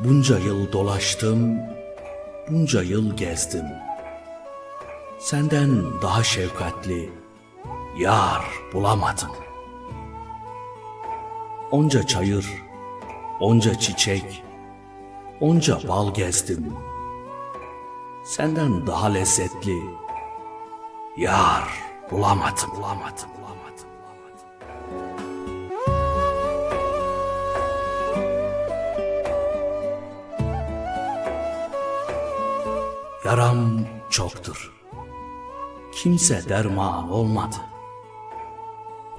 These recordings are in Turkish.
Bunca yıl dolaştım, bunca yıl gezdim. Senden daha şefkatli yar bulamadım. Onca çayır, onca çiçek, onca bal gezdim. Senden daha lezzetli yar bulamadım, bulamadım, Yaram çoktur. Kimse derman olmadı.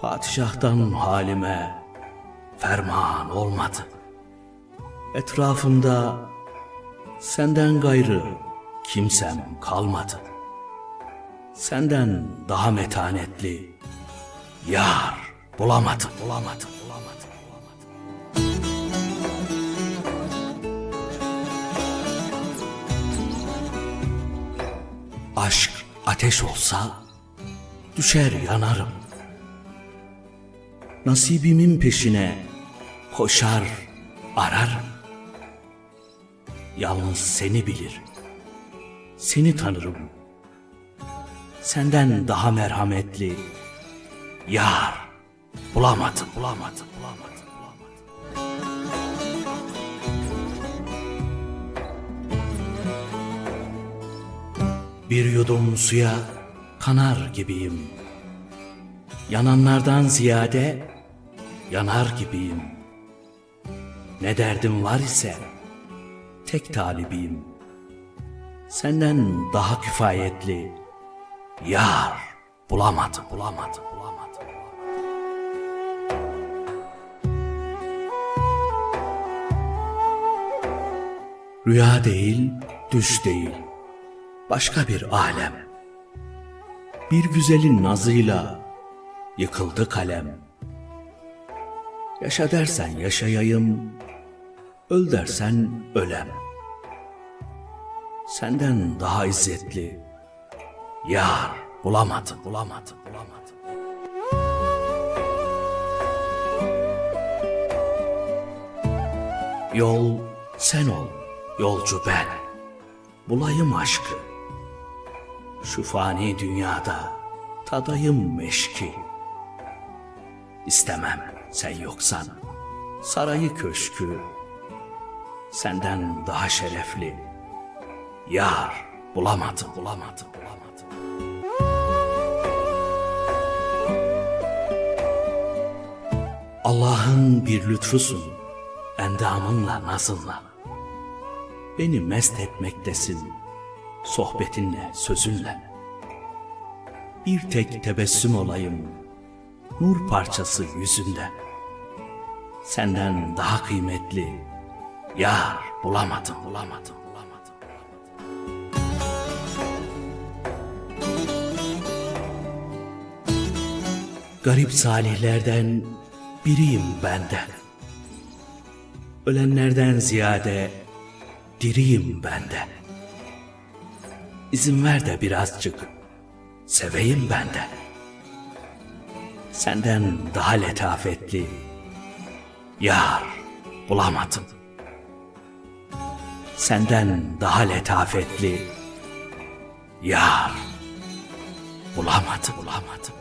Padişahtan halime ferman olmadı. Etrafımda senden gayrı kimsem kalmadı. Senden daha metanetli yar bulamadım, bulamadım, Aşk ateş olsa düşer yanarım. Nasibimin peşine koşar ararım. Yalnız seni bilir. Seni tanırım. Senden daha merhametli yar bulamadım, bulamadım, bulamadım, Bir yudum suya kanar gibiyim. Yananlardan ziyade yanar gibiyim. Ne derdim var ise tek talibiyim. Senden daha kifayetli yar bulamadım, bulamadım. Rüya değil, düş değil başka bir alem. Bir güzelin nazıyla yıkıldı kalem. Yaşa dersen yaşayayım, öl dersen ölem. Senden daha izzetli yar bulamadım, bulamadım, bulamadım. Yol sen ol, yolcu ben. Bulayım aşkı. Şu fani dünyada tadayım meşki. İstemem sen yoksan sarayı köşkü. Senden daha şerefli yar bulamadım, bulamadım, bulamadım. Allah'ın bir lütfusun, endamınla nazınla. Beni mest etmektesin, sohbetinle, sözünle. Bir tek tebessüm olayım, nur parçası yüzünde. Senden daha kıymetli, yar bulamadım, bulamadım. Garip salihlerden biriyim benden. Ölenlerden ziyade diriyim benden. İzin ver de birazcık seveyim benden. Senden daha letafetli yar bulamadım. Senden daha letafetli yar bulamadım, bulamadım.